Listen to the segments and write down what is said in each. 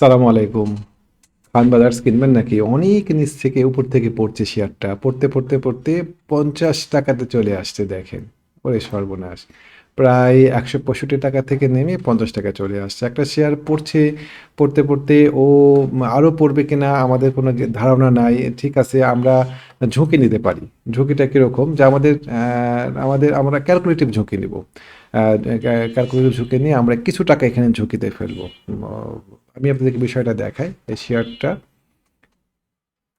সালাম আলাইকুম। খান বাজার্স কিনবেন নাকি? অনেক নিচ থেকে উপর থেকে পড়ছে শেয়ারটা। পড়তে পড়তে পড়তে পঞ্চাশ টাকাতে চলে আসছে, দেখেন। ওরে সর্বনাশ। প্রায় একশো পঁয়ষট্টি টাকা থেকে নেমে পঞ্চাশ টাকা চলে আসছে। একটা শেয়ার পড়ছে, পড়তে পড়তে ও আরও পড়বে কিনা আমাদের কোনো ধারণা নাই। ঠিক আছে, আমরা ঝুঁকি নিতে পারি। ঝুঁকিটা কীরকম? যে আমাদের আমাদের আমরা ক্যালকুলেটিভ ঝুঁকি নিব। ক্যালকুলেটিভ ঝুঁকি নিয়ে আমরা কিছু টাকা এখানে ঝুঁকিতে ফেলব। আমি আপনাদেরকে বিষয়টা দেখাই, এই শেয়ারটা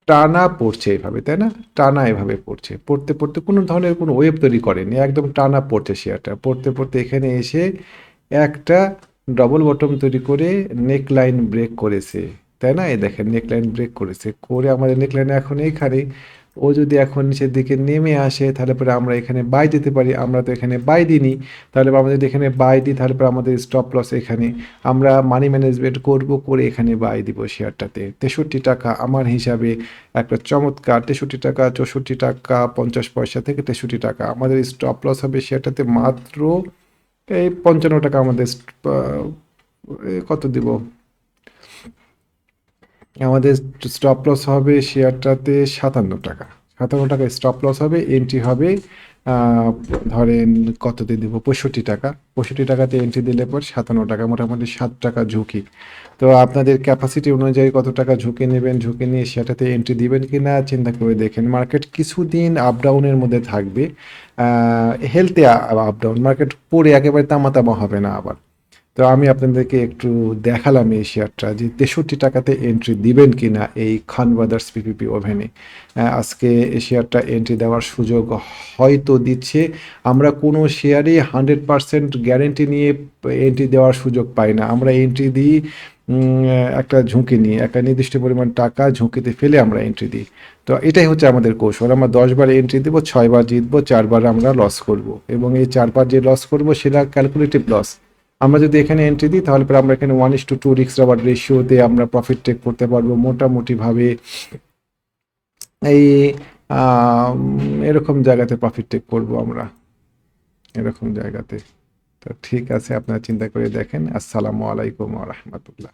টানা পড়ছে এভাবে, তাই না? টানা এভাবে পড়ছে। পড়তে পড়তে কোনো ধরনের কোনো ওয়েব তৈরি করেনি, একদম টানা পড়ছে শেয়ারটা পড়তে পড়তে এখানে এসে একটা ডবল বটম তৈরি করে নেক লাইন ব্রেক করেছে, তাই না? এই দেখেন নেক লাইন ব্রেক করেছে, করে আমাদের নেক লাইন এখন এইখানে ও যদি এখন নিচের দিকে নেমে আসে, তাহলে পরে আমরা এখানে বাই দিতে পারি। আমরা তো এখানে বাই দিইনি। তাহলে আমরা যদি এখানে বাই দিই, তাহলে পরে আমাদের স্টপ লস এখানে। আমরা মানি ম্যানেজমেন্ট করব, করে এখানে বাই দিব শেয়ারটাতে তেষট্টি টাকা আমার হিসাবে একটা চমৎকার। তেষট্টি টাকা, চৌষট্টি টাকা, পঞ্চাশ পয়সা থেকে তেষট্টি টাকা। আমাদের স্টপ লস হবে শেয়ারটাতে মাত্র, এই পঞ্চান্ন টাকা আমাদের কত দিব? আমাদের স্টপ লস হবে শেয়ারটাতে সাতান্ন টাকা। সাতান্ন টাকা স্টপ লস হবে এন্ট্রি হবে ধরেন কততে দেবো? পঁয়ষট্টি টাকা। পঁয়ষট্টি টাকাতে এন্ট্রি দিলে পর সাতান্ন টাকা, মোটামুটি সাত টাকা ঝুঁকি। তো আপনাদের ক্যাপাসিটি অনুযায়ী কত টাকা ঝুঁকি নেবেন, ঝুঁকি নিয়ে সেটাতে এন্ট্রি দিবেন কি না, চিন্তা করে দেখেন। মার্কেট কিছুদিন আপ ডাউনের মধ্যে থাকবে। হেলথে আপ ডাউন মার্কেট পরে একেবারে তামাতামা হবে না আবার। তো আমি আপনাদেরকে একটু দেখালাম এই শেয়ারটা যে তেষট্টি টাকাতে এন্ট্রি দিবেন কিনা এই খান ব্রাদার্স পিপিপি ওভেনে। আজকে এই শেয়ারটা এন্ট্রি দেওয়ার সুযোগ হয়তো দিচ্ছে। আমরা কোনো শেয়ারে হান্ড্রেড পারসেন্ট গ্যারেন্টি নিয়ে এন্ট্রি দেওয়ার সুযোগ পাই না। আমরা এন্ট্রি দিই একটা ঝুঁকি নিয়ে, একটা নির্দিষ্ট পরিমাণ টাকা ঝুঁকিতে ফেলে আমরা এন্ট্রি দিই। তো এটাই হচ্ছে আমাদের কৌশল। আমরা দশবার এন্ট্রি দেবো, ছয়বার জিতবো, চারবার আমরা লস করব। এবং এই চারবার যে লস করব, সেটা ক্যালকুলেটিভ লস আমরা যদি এখানে এন্ট্রি দিই, তাহলে পরে আমরা এখানে ওয়ান ইস টু টু রিক্স রাবার রেশিওতে আমরা প্রফিট টেক করতে পারব। মোটামুটিভাবে এই এরকম জায়গাতে প্রফিট টেক করব আমরা। এরকম জায়গাতে। তো ঠিক আছে, আপনারা চিন্তা করে দেখেন। আসসালামু আলাইকুম রহমতুল্লাহ।